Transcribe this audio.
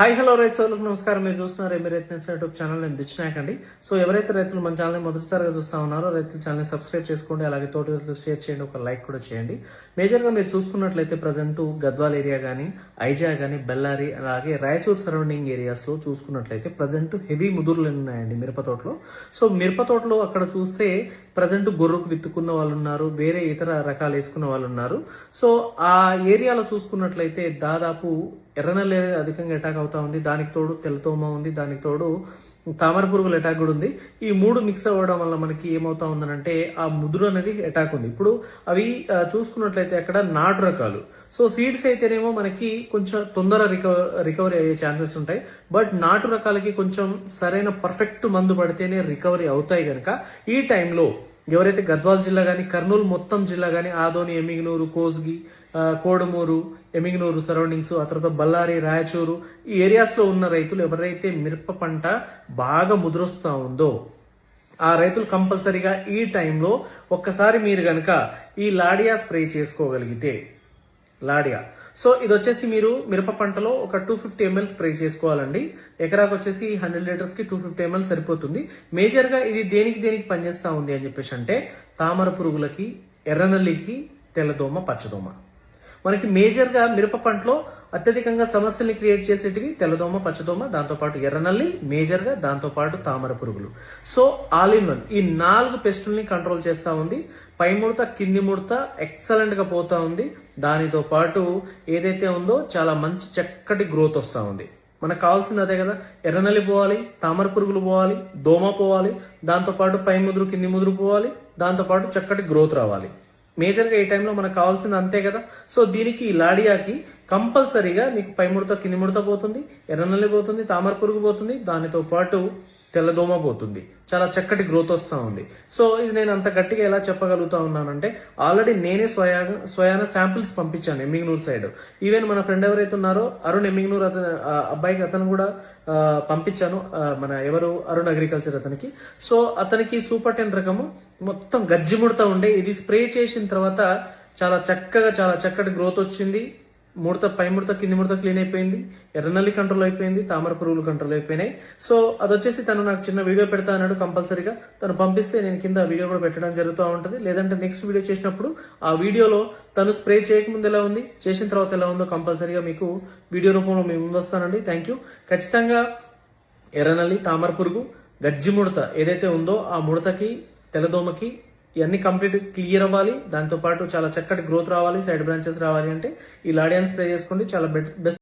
High hello రైతులకు నమస్కారం. మీరు చూస్తున్నారు ఏమి రైతు యూట్యూబ్ ఛానల్. నేను దిచ్చినాకండి సో ఎవరైతే రైతులు మన ఛానల్ని మొదటిసారిగా చూస్తా ఉన్నారో రైతుల ఛానల్ సబ్స్క్రైబ్ చేసుకోండి. అలాగే తోటి రైతులు షేర్ చేయండి. ఒక లైక్ కూడా చేయండి. మేజర్గా మీరు చూసుకున్నట్లయితే ప్రజెంట్ గద్వాల్ ఏరియా కానీ ఐజా కానీ బెల్లారి అలాగే రాయచూర్ సరౌండింగ్ ఏరియాస్లో చూసుకున్నట్లయితే ప్రజెంట్ హెవీ ముదురులు ఉన్నాయండి మిరప తోటలో. సో మిరప తోటలో అక్కడ చూస్తే ప్రజెంట్ గొర్రెకు విత్తుకున్న వాళ్ళు ఉన్నారు వేరే ఇతర రకాలు వేసుకున్న వాళ్ళు ఉన్నారు. సో ఆ ఏరియాలో చూసుకున్నట్లయితే దాదాపు ఎర్రనల్లి అధికంగా అటాక్ అవుతా ఉంది. దానికి తోడు తెల్లతోమ ఉంది. దానికి తోడు తామర పురుగుల అటాక్ కూడా ఉంది. ఈ మూడు మిక్స్ అవ్వడం వల్ల మనకి ఏమవుతా ఉందనంటే ఆ ముదురు అనేది అటాక్ ఉంది. ఇప్పుడు అవి చూసుకున్నట్లయితే అక్కడ నాటు రకాలు. సో సీడ్స్ అయితేనేమో మనకి కొంచెం తొందర రికవరీ అయ్యే ఛాన్సెస్ ఉంటాయి. బట్ నాటు రకాలకి కొంచెం సరైన పర్ఫెక్ట్ మందు పడితేనే రికవరీ అవుతాయి కనుక ఈ టైంలో ఎవరైతే గద్వాల్ జిల్లా కానీ కర్నూలు మొత్తం జిల్లా కానీ ఆదోని ఎమిగ్నూరు కోస్గి కోడమూరు ఎమిగినూరు సరౌండింగ్స్ ఆ తర్వాత బళ్ళారి రాయచూరు ఈ ఏరియాస్లో ఉన్న రైతులు ఎవరైతే మిరప పంట బాగా ముదురొస్తా ఉందో ఆ రైతులు కంపల్సరీగా ఈ టైంలో ఒక్కసారి మీరు గనక ఈ లాడియా స్ప్రే చేసుకోగలిగితే లాడియా సో ఇది వచ్చేసి మీరు మిరప పంటలో ఒక టూ ఫిఫ్టీ ఎంఎల్ స్ప్రే చేసుకోవాలండి. ఎకరాకు వచ్చేసి హండ్రెడ్ లీటర్స్కి టూ ఫిఫ్టీ ఎంఎల్ సరిపోతుంది. మేజర్గా ఇది దేనికి దేనికి పనిచేస్తా ఉంది అని చెప్పేసి అంటే తామర పురుగులకి ఎర్రనల్లికి తెల్లదోమ పచ్చదోమ. మనకి మేజర్గా మిరప పంటలో అత్యధికంగా సమస్యల్ని క్రియేట్ చేసేటివి తెల్లదోమ పచ్చదోమ దాంతోపాటు ఎర్రనల్లి మేజర్గా దాంతోపాటు తామర పురుగులు. సో ఆల్ ఇన్ వన్ ఈ నాలుగు పెస్టుల్ని కంట్రోల్ చేస్తా ఉంది. పై ముడత కింది ముడత ఎక్సలెంట్గా పోతా ఉంది. దానితో పాటు ఏదైతే ఉందో చాలా మంచి చక్కటి గ్రోత్ వస్తా ఉంది. మనకు కావాల్సింది అదే కదా. ఎర్రనల్లి పోవాలి తామర పురుగులు పోవాలి దోమ పోవాలి దాంతో పాటు పై ముదురు కింది ముదురు పోవాలి దాంతోపాటు చక్కటి గ్రోత్ రావాలి. మేజర్గా ఈ టైంలో మనకు కావాల్సింది అంతే కదా? సో దీనికి ఈ లాడియాకి కంపల్సరీగా మీకు పై ముడత కింది ముడత పోతుంది ఎర్రనల్లి పోతుంది తామర పురుగు పోతుంది. దానితో పాటు తెల్లదోమ పోతుంది. చాలా చక్కటి గ్రోత్ వస్తూ ఉంది. సో ఇది నేను అంత గట్టిగా ఎలా చెప్పగలుగుతా ఉన్నానంటే ఆల్రెడీ నేనే స్వయా స్వయాన శాంపిల్స్ పంపించాను ఎమ్మిగ్నూర్ సైడ్ ఈవెన్ మన ఫ్రెండ్ ఎవరైతే ఉన్నారో అరుణ్ ఎమ్మిగ్నూర్ అతను అబ్బాయికి అతను కూడా పంపించాను. మన ఎవరు? అరుణ్ అగ్రికల్చర్ అతనికి. సో అతనికి సూపర్ టెన్ రకము మొత్తం గజ్జి ముడత ఉండే. ఇది స్ప్రే చేసిన తర్వాత చాలా చక్కగా చాలా చక్కటి గ్రోత్ వచ్చింది. ముడత పై ముడత కింది ముడత క్లీన్ అయిపోయింది. ఎర్రనల్లి కంట్రోల్ అయిపోయింది. తామర పురుగులు కంట్రోల్ అయిపోయినాయి. సో అది వచ్చేసి తను నాకు చిన్న వీడియో పెడతా అన్నాడు కంపల్సరీగా. తను పంపిస్తే నేను కింద వీడియో కూడా పెట్టడం జరుగుతూ ఉంటుంది. లేదంటే నెక్స్ట్ వీడియో చేసినప్పుడు ఆ వీడియోలో తను స్ప్రే చేయకముందు ఎలా ఉంది చేసిన తర్వాత ఎలా ఉందో కంపల్సరీగా మీకు వీడియో రూపంలో మేము ముందు వస్తానండి. థ్యాంక్ యూ ఖచ్చితంగా ఎర్రనల్లి తామర పురుగు గజ్జి ముడత ఏదైతే ఉందో ఆ ముడతకి తెల్లదోమకి ఇవన్నీ కంప్లీట్ క్లియర్ అవ్వాలి. దాంతో పాటు చాలా చక్కటి గ్రోత్ రావాలి సైడ్ బ్రాంచెస్ రావాలి అంటే ఈ లాడియన్స్ ప్రే చేసుకోండి. చాలా బెస్ట్